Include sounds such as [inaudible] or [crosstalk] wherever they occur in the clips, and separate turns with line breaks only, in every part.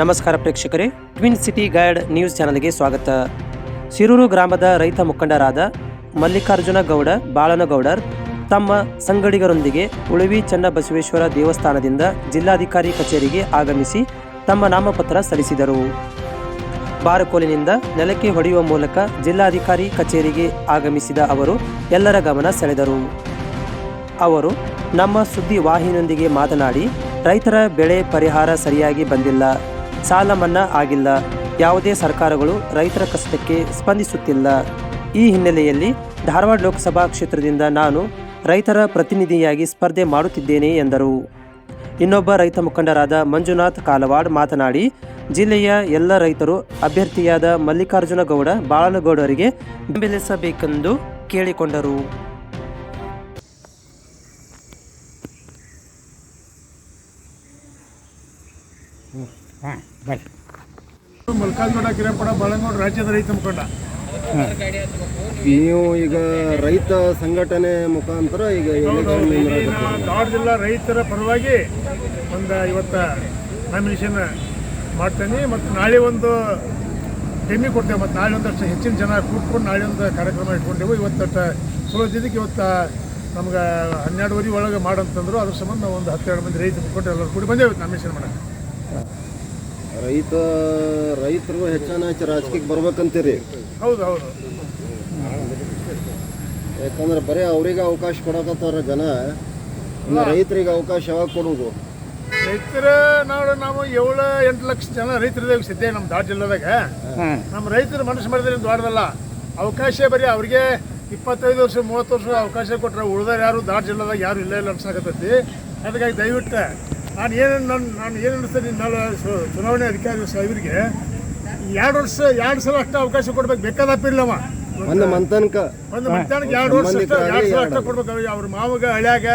ನಮಸ್ಕಾರ ಪ್ರೇಕ್ಷಕರೇ. Twin city guide news ಚಾನಲ್ಗೆ ಸ್ವಾಗತ. ಶಿರೂರು ಗ್ರಾಮದ ರೈತ ಮುಖಂಡರಾದ ಮಲ್ಲಿಕಾರ್ಜುನ ಗೌಡ, ಬಾಳನಗೌಡರ್ ತಮ್ಮ ಸಂಗಡಿಗರೊಂದಿಗೆ ಉಳುವಿ ಚನ್ನಬಸವೇಶ್ವರ ದೇವಸ್ಥಾನದಿಂದ ಜಿಲ್ಲಾಧಿಕಾರಿ ಕಚೇರಿಗೆ ಆಗಮಿಸಿ ತಮ್ಮ ನಾಮಪತ್ರ ಸಲ್ಲಿಸಿದರು. ಬಾರಕೋಲಿನಿಂದ ನೆಲಕ್ಕೆ ಹೊಡೆಯುವ ಮೂಲಕ ಜಿಲ್ಲಾಧಿಕಾರಿ ಕಚೇರಿಗೆ ಆಗಮಿಸಿದ ಅವರು ಎಲ್ಲರ ಗಮನ ಸೆಳೆದರು. ಅವರು ನಮ್ಮ ಸುದ್ದಿ ವಾಹಿನಿಯೊಂದಿಗೆ ಮಾತನಾಡಿ, ರೈತರ ಬೆಳೆ ಪರಿಹಾರ ಸರಿಯಾಗಿ ಬಂದಿಲ್ಲ. ಸಾಲ ಮನ್ನಾ ಆಗಿಲ್ಲ. ಯಾವುದೇ ಸರ್ಕಾರಗಳು ರೈತರ ಕಷ್ಟಕ್ಕೆ ಸ್ಪಂದಿಸುತ್ತಿಲ್ಲ. ಈ ಹಿನ್ನೆಲೆಯಲ್ಲಿ ಧಾರವಾಡ ಲೋಕಸಭಾ ಕ್ಷೇತ್ರದಿಂದ ನಾನು ರೈತರ ಪ್ರತಿನಿಧಿಯಾಗಿ ಸ್ಪರ್ಧೆ ಮಾಡುತ್ತಿದ್ದೇನೆ, ಎಂದರು. ಇನ್ನೊಬ್ಬ ರೈತ ಮುಖಂಡರಾದ ಮಂಜುನಾಥ್ ಕಾಲವಾಡ್ ಮಾತನಾಡಿ, ಜಿಲ್ಲೆಯ ಎಲ್ಲ ರೈತರು ಅಭ್ಯರ್ಥಿಯಾದ ಮಲ್ಲಿಕಾರ್ಜುನ ಗೌಡ ಬಾಳನಗೌಡರಿಗೆ ಬೆಂಬಲಿಸಬೇಕೆಂದು ಕೇಳಿಕೊಂಡರು.
ಹಾಂ ಬರ್ರಿ
ಮಲ್ಕಾಜ್ಗೌಡ ಕಿರಪಡ ಬಾಳಂಗೌಡ ರಾಜ್ಯದ ರೈತ ಮುಖಂಡ.
ನೀವು ಈಗ ರೈತ ಸಂಘಟನೆ ಮುಖಾಂತರ ಈಗ
ಧಾರವಾಡ ಜಿಲ್ಲಾ ರೈತರ ಪರವಾಗಿ ಒಂದು ಇವತ್ತ ನಾಮಿನೇಷನ್ ಮಾಡ್ತೇನೆ ಮತ್ತು ನಾಳೆ ಒಂದು ಕೆಮಿ ಕೊಡ್ತೇವೆ. ಮತ್ತು ನಾಳೆ ಒಂದಷ್ಟು ಹೆಚ್ಚಿನ ಜನ ಕೂತ್ಕೊಂಡು ನಾಳೆ ಒಂದು ಕಾರ್ಯಕ್ರಮ ಇಟ್ಕೊಂಡೆವು. ಇವತ್ತು ಚಲೋ ಇದ್ದಿದ್ದಕ್ಕೆ ಇವತ್ತು ನಮ್ಗೆ ಹನ್ನೆರಡುವರೆ ಒಳಗೆ ಮಾಡಂತಂದ್ರು. ಅದ್ರ ಸಂಬಂಧ ಒಂದು ಹತ್ತೆರಡು ಮಂದಿ ರೈತ ಮುಖಂಡರು ಎಲ್ಲರೂ ಕೂಡಿ ಬಂದೇವೆ. ನಾಮಿನೇಷನ್ ಮಾಡಕ್ಕೆ.
ರೈತ ರೈತರು ಹೆಚ್ಚಾನ ಹೆಚ್ಚು ರಾಜಕೀಯಕ್ಕೆ ಬರ್ಬೇಕಂತೀರಿ?
ಹೌದು ಹೌದು.
ಯಾಕಂದ್ರೆ ಬರೀ ಅವ್ರಿಗೆ ಅವಕಾಶ ಕೊಡಕತ್ತಾರ ಜನ. ಇನ್ನು ರೈತರಿಗೆ ಅವಕಾಶ ಯಾವಾಗ ಕೊಡುವುದು?
ರೈತರ ನಾವು ನಾವು ಏಳು ಎಂಟು ಲಕ್ಷ ಜನ ರೈತರಿದ್ದೇವೆ ಸಿದ್ಧ ನಮ್ಮ ದಾಟ್ ಜಿಲ್ಲಾದಾಗ. ನಮ್ಮ ರೈತರು ಮನಸ್ಸು ಮಾಡಿದ್ರೆ ದೊಡ್ಡದಲ್ಲ. ಅವಕಾಶ ಬರೀ ಅವ್ರಿಗೆ ಇಪ್ಪತ್ತೈದು ವರ್ಷ ಮೂವತ್ತು ವರ್ಷ ಅವಕಾಶ ಕೊಟ್ಟರೆ ಉಳಿದಾರ ಯಾರು? ದಾಟ್ ಜಿಲ್ಲಾದಾಗ ಯಾರು ಇಲ್ಲ ಇಲ್ಲ ಅನ್ಸಕತ್ತೈತಿ. ಅದಕ್ಕಾಗಿ ದಯವಿಟ್ಟು ನಾನು ಏನೇನು ನನ್ನ ನಾನು ಏನು ಹೇಳ್ತೀನಿ ನಾಳೆ ಸು- ಚುನಾವಣೆ ಅಧಿಕಾರಿ ಸಾಹೇಬರಿಗೆ ಎರಡು ವರ್ಷ ಎರಡು ಸಲ ಅಷ್ಟು ಅವಕಾಶ ಕೊಡ್ಬೇಕು. ಬೇಕಾದಪ್ಪಿಲ್ಲವ
ಒಂದು ಮಂತನಕ.
ಒಂದು ಮಂತನಕ ಎರಡು ವರ್ಷ ಎರಡು ಸಲ ಅಷ್ಟೇ ಕೊಡ್ಬೇಕು. ಅವ್ರಿಗೆ ಅವ್ರ ಮಾವಗ ಹಳ್ಯಾಗ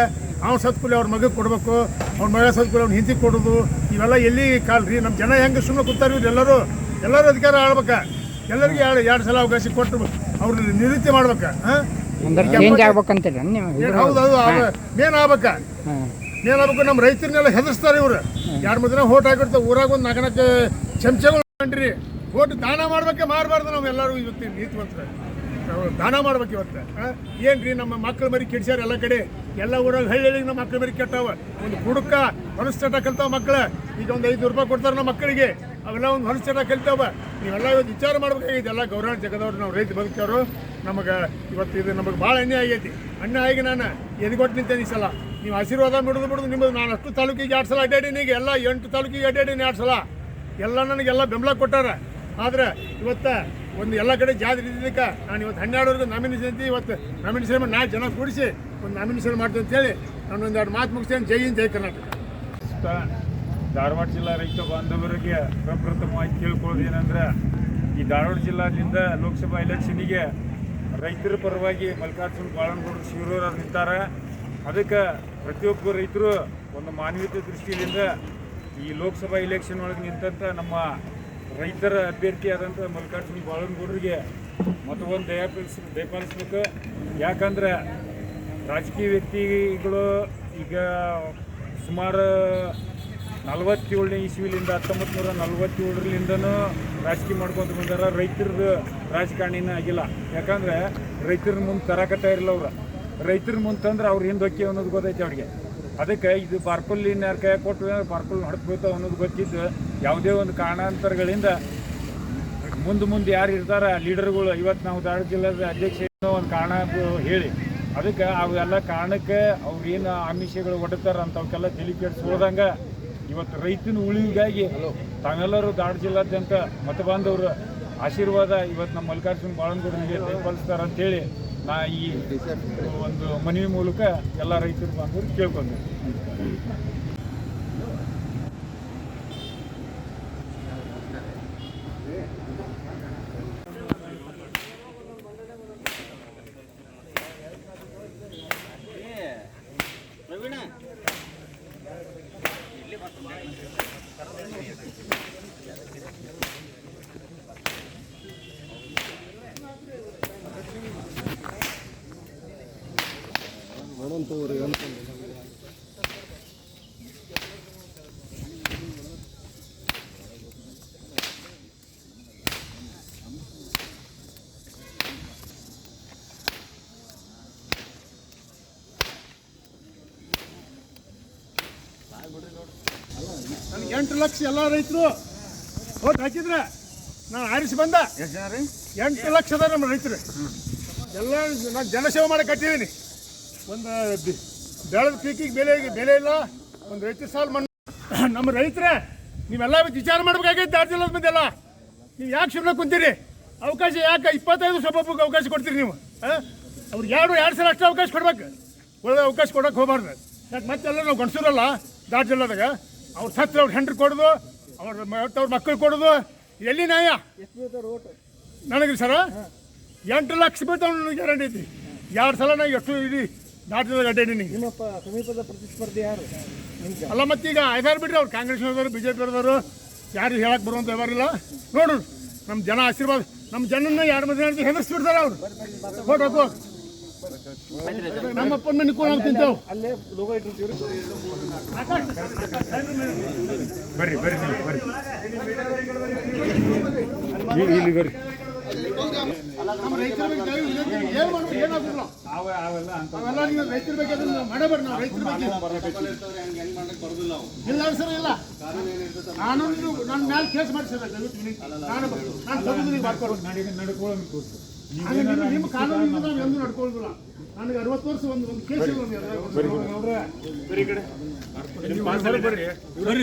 ಅವ್ನ ಸತ್ಕೂಲಿ ಅವ್ರ ಮಗಗೆ ಕೊಡ್ಬೇಕು. ಅವ್ರ ಮಗ ಸತ್ಕೂಲಿ ಅವ್ನ ಹಿಂದಿ ಕೊಡೋದು. ಇವೆಲ್ಲ ಎಲ್ಲಿ ಕಾಲ್ರಿ ನಮ್ಮ ಜನ ಹೆಂಗೆ ಸುಮ್ಮನೆ ಕೂತಾರ ಇವ್ರು? ಎಲ್ಲರೂ ಎಲ್ಲರೂ ಅಧಿಕಾರ ಆಳ್ಬೇಕ. ಎಲ್ಲರಿಗೆ ಎರಡು ಎರಡು ಸಲ ಅವಕಾಶ ಕೊಟ್ಟು ಅವ್ರ ನಿವೃತ್ತಿ ಮಾಡ್ಬೇಕ ಹಾಂ? ಹೌದು ಅದು ಮೇನ್ ಆಗ್ಬೇಕ. ಮೇನ್ ನಮ್ಮ ರೈತರನ್ನೆಲ್ಲ ಹೆದರ್ಸ್ತಾರೆ ಇವ್ರು. ಎರಡು ಮೂರು ದಿನ ಓಟ್ ಹಾಕಿರ್ತಾರೆ ಊರಾಗ ಒಂದು ನಾಲ್ಕು ಚಮಚಗಳು ಮಾಡ್ರಿ ಓಟ್ ದಾನ ಮಾಡ್ಬೇಕೆ ಮಾರಬಾರ್ದು ನಾವು ಎಲ್ಲರೂ ಇವತ್ತು ನೀತಿವಂತರ ದಾನ ಮಾಡ್ಬೇಕು ಇವತ್ತು. ಏನು ರೀ ನಮ್ಮ ಮಕ್ಕಳ ಮರಿ ಕೆಡ್ಸ್ಯಾರ ಎಲ್ಲ ಕಡೆ? ಎಲ್ಲ ಊರಾಗ ಹಳ್ಳಿಗೆ ನಮ್ಮ ಮಕ್ಕಳ ಮರಿ ಕೆಟ್ಟವ. ಒಂದು ಹುಡುಕ ಹೊಲಸ್ಚಟ ಕಲ್ತಾವ ಮಕ್ಕಳ ಈಗ ಒಂದು ಐದು ರೂಪಾಯಿ ಕೊಡ್ತಾರೆ ನಮ್ಮ ಮಕ್ಕಳಿಗೆ. ಅವೆಲ್ಲ ಒಂದು ಹೊಲಸ್ಚಟ ಕಲ್ತಾವ. ನೀವೆಲ್ಲ ಇವತ್ತು ವಿಚಾರ ಮಾಡ್ಬೇಕಾಗಿದೆ ಎಲ್ಲ ಗೌರವ ಜಗದವ್ರು ನಾವು ರೈತ ಬದುಕ್ತವ್ರು ನಮಗೆ ಇವತ್ತು ಇದು ನಮಗೆ ಭಾಳ ಅನ್ಯಾಯ ಆಗೈತಿ. ಅನ್ಯಾಯ ಆಗಿ ನಾನು ಎದ್ಕೊಟ್ಟು ನಿಂತೇನೆ ಈ ಸಲ? ನೀವು ಆಶೀರ್ವಾದ ಬಿಡೋದು ಬಿಡೋದು ನಿಮ್ಮದು. ನಾನು ಅಷ್ಟು ತಾಲೂಕಿಗೆ ಎರಡು ಸಲ ಅಡ್ಡಾಡೀನಿ ಈಗ ಎಲ್ಲ ಎಂಟು ತಾಲೂಕಿಗೆ ಅಡ್ಡಾಡೀನಿ ಎರಡು ಸಲ ಎಲ್ಲ ನನಗೆಲ್ಲ ಬೆಂಬಲ ಕೊಟ್ಟಾರ. ಆದರೆ ಇವತ್ತು ಒಂದು ಎಲ್ಲ ಕಡೆ ಜಾತ್ರೆ ಇದ್ದಿದ್ದಕ್ಕೆ ನಾನು ಇವತ್ತು ಹನ್ನೆರಡವರೆಗೂ ನಾಮಿನೇಷನ್ ಇವತ್ತು ನಾಮಿನೇಷನ್ ನಾಲ್ಕು ಜನ ಕೂಡಿಸಿ ಒಂದು ನಾಮಿನೇಷನ್ ಮಾಡ್ತೀನಿ ಅಂತೇಳಿ ನಾನು ಒಂದೆರಡು ಮಾತು ಮುಗಿಸ್ತೇನೆ. ಜೈ ಹಿಂದ್, ಜೈ ಕರ್ನಾಟಕ.
ಧಾರವಾಡ ಜಿಲ್ಲಾ ರೈತ ಬಾಂಧವರಿಗೆ ಪ್ರಪ್ರಥಮವಾಗಿ ಕೇಳ್ಕೊಳ್ಳೋದು ಏನಂದ್ರೆ, ಈ ಧಾರವಾಡ ಜಿಲ್ಲಾದಿಂದ ಲೋಕಸಭಾ ಎಲೆಕ್ಷನಿಗೆ ರೈತರ ಪರವಾಗಿ ಮಲ್ಲಿಕಾರ್ಜುನ್ ಬಾಳನಗೌಡರು ಶಿವರೂರವ್ರು ನಿಂತಾರೆ. ಅದಕ್ಕೆ ಪ್ರತಿಯೊಬ್ಬ ರೈತರು ಒಂದು ಮಾನವೀಯತೆ ದೃಷ್ಟಿಯಿಂದ ಈ ಲೋಕಸಭಾ ಇಲೆಕ್ಷನ್ ಒಳಗೆ ನಿಂತಂಥ ನಮ್ಮ ರೈತರ ಅಭ್ಯರ್ಥಿ ಆದಂಥ ಮಲ್ಲಿಕಾರ್ಜುನ ಬಾಳನಗೌಡರಿಗೆ ಮತ್ತೊಂದು ದಯಪಾಲಿಸ್ ದಯಪಾಲಿಸ್ಬೇಕು ಯಾಕಂದ್ರೆ ರಾಜಕೀಯ ವ್ಯಕ್ತಿಗಳು ಈಗ ಸುಮಾರು ನಲವತ್ತೇಳನೇ ಇಸ್ವಿಲಿಂದ ಹತ್ತೊಂಬತ್ತು ನೂರ ನಲ್ವತ್ತೇಳರಿಂದನೂ ರಾಜಕೀಯ ಮಾಡ್ಕೊಂತ ಬಂದಾರ. ರೈತರದ್ದು ರಾಜಕಾರಣಿನ ಆಗಿಲ್ಲ. ಯಾಕಂದ್ರೆ ರೈತರ ಮುಂದೆ ತರಕತ್ತ ಇರಲ್ಲ ಅವ್ರು. ರೈತರ ಮುಂದೆ ತಂದ್ರೆ ಅವ್ರು ಹಿಂದೆ ಹೊಕ್ಕಿ ಅನ್ನೋದು ಗೊತ್ತೈತೆ ಅವ್ರಿಗೆ. ಅದಕ್ಕೆ ಇದು ಬಾರ್ಪಲ್ಲಿನ ಯಾರ ಕೈ ಕೊಟ್ಟು ಬಾರ್ಪಲ್ ಹೊಡ್ಕೋತಾವ ಅನ್ನೋದು ಗೊತ್ತಿದ್ದು ಯಾವುದೇ ಒಂದು ಕಾರಣಾಂತರಗಳಿಂದ ಮುಂದೆ ಮುಂದೆ ಯಾರು ಇರ್ತಾರ, ಲೀಡರ್ಗಳು ಇವತ್ತು ನಾವು ಧಾರವಾಡ ಜಿಲ್ಲಾದ ಅಧ್ಯಕ್ಷ ಒಂದು ಕಾರಣ ಹೇಳಿ, ಅದಕ್ಕೆ ಅವೆಲ್ಲ ಕಾರಣಕ್ಕೆ ಅವ್ರೇನು ಆಮಿಷಗಳು ಅಂತ ಅಂಥವಕ್ಕೆಲ್ಲ ತಲೆ ಕೆಡಿಸೋದಂಗೆ ಇವತ್ತು ರೈತನ ಉಳಿವಿಗಾಗಿ ತಾವೆಲ್ಲರೂ ಧಾರವಾಡ ಜಿಲ್ಲಾದ್ಯಂತ ಮತ ಬಾಂಧವರು ಆಶೀರ್ವಾದ ಇವತ್ತು ನಮ್ಮ ಮಲ್ಲಿಕಾರ್ಜುನ ಬಾಳನಗೌಡರಿಗೆ ಅಂತ ಅಂತೇಳಿ ನಾ ಈ ಒಂದು ಮನವಿ ಮೂಲಕ ಎಲ್ಲ ರೈತರು ಬಾಂಧವರು ಕೇಳ್ಕೊಂಡೆ
ಎಂಟು ಲಕ್ಷ ಎಲ್ಲ ರೈತರು ಓಟ್ ಹಾಕಿದ್ರೆ ನಾನು ಆರಿಸಿ ಬಂದ. ಎಂಟು ಲಕ್ಷ ಅದ ನಮ್ಮ ರೈತರು. ಎಲ್ಲ ನಾನು ಜನಸೇವೆ ಮಾಡಿ ಕಟ್ಟಿದ್ದೀನಿ ಒಂದು ಬೆಳೆದ ಪೀಕಿಗೆ ಬೆಲೆ ಬೆಲೆ ಇಲ್ಲ. ಒಂದು ರೈತರ ಸಾಲ ಮಣ್ಣು [coughs] ನಮ್ಮ ರೈತರೇ ನೀವೆಲ್ಲ ವಿಚಾರ ಮಾಡ್ಬೇಕಾಗೈತೆ ಎರಡು ಜಿಲ್ಲದ ಮಂದಿ ಎಲ್ಲ ನೀವು ಯಾಕೆ ಸುಮ್ಮನೆ ಕುಂತೀರಿ? ಅವಕಾಶ ಯಾಕೆ? ಇಪ್ಪತ್ತೈದು ಸೊಬ್ಬೊಬ್ಬಗೆ ಅವಕಾಶ ಕೊಡ್ತೀರಿ ನೀವು ಹಾಂ ಅವ್ರಿಗೆ ಎರಡು ಎರಡು ಸಲ ಅಷ್ಟು ಅವಕಾಶ ಕೊಡ್ಬೇಕು. ಒಳ್ಳೆ ಅವಕಾಶ ಕೊಡೋಕೆ ಹೋಗ್ಬಾರ್ದು. ಯಾಕೆ ಮತ್ತೆಲ್ಲ ನಾವು ಗಂಡಸರಲ್ಲ? ದಾಟ್ ಅವ್ರು ಸತ್ರ ಅವ್ರ ಹೆಂಡ್ರು ಕೊಡೋದು ಅವ್ರ ಅವ್ರ ಮಕ್ಕಳು ಕೊಡೋದು ಎಲ್ಲಿ ನ್ಯಾಯ? ನನಗೆ ಸರ ಎಂಟು ಲಕ್ಷ ಬೀಳ್ತಾವ ಗ್ಯಾರಂಟಿ ಐತಿ. ಎರಡು ಸಲ ನಾ ಎಷ್ಟು ಇಡಿ ದಾಟದ ಅಡ್ಡಾಡೀನಿ
ಸಮೀಪದ ಪ್ರತಿಸ್ಪರ್ಧಿ ಯಾರು?
ಅಲ್ಲ ಮತ್ತೀಗ ಐದಾರು ಬಿಡ್ರಿ ಅವ್ರು ಕಾಂಗ್ರೆಸ್ನವರು ಬಿ ಜೆ ಪಿಯವ್ರದವರು ಯಾರು ಹೇಳಕ್ ಬರುವಂತ ವ್ಯವಹಾರಿಲ್ಲ ನೋಡು ನಮ್ಮ ಜನ ಆಶೀರ್ವಾದ ನಮ್ಮ ಜನನ್ನ ಎರಡು ಮಂದಿ ಹೆಂಡತಿ ಹೆದರ್ಸ್ಬಿಡ್ತಾರೆ ಅವ್ರು. ಫೋಟೋ ಹಾಕು ನಮ್ಮಪ್ಪನ ಮನೆ ಕೂಡ ತಿಂತೇವೆ.
ಬರ್ರಿ ಬರ್ರಿ ಬರ್ರಿ. ಬರ್ರಿ.
ಇಲ್ಲ ಸರ್ ಇಲ್ಲ. ಕಾನೂನು ನನ್ನ ಮೇಲೆ ಕೇಸ್. ನಾನು ನಾನು
ನಡ್ಕೊಳ್ಳೋದು
ನಿಮ್ಮ- ನಾವು ಎಂದೂ ನಡ್ಕೊಳ್ಳೋದಿಲ್ಲ ನನಗೆ ಅರವತ್ತು ವರ್ಷ ಒಂದು ಒಂದು ಕೇಸ್ ಇಲ್ಲ
ಬರ್ರಿ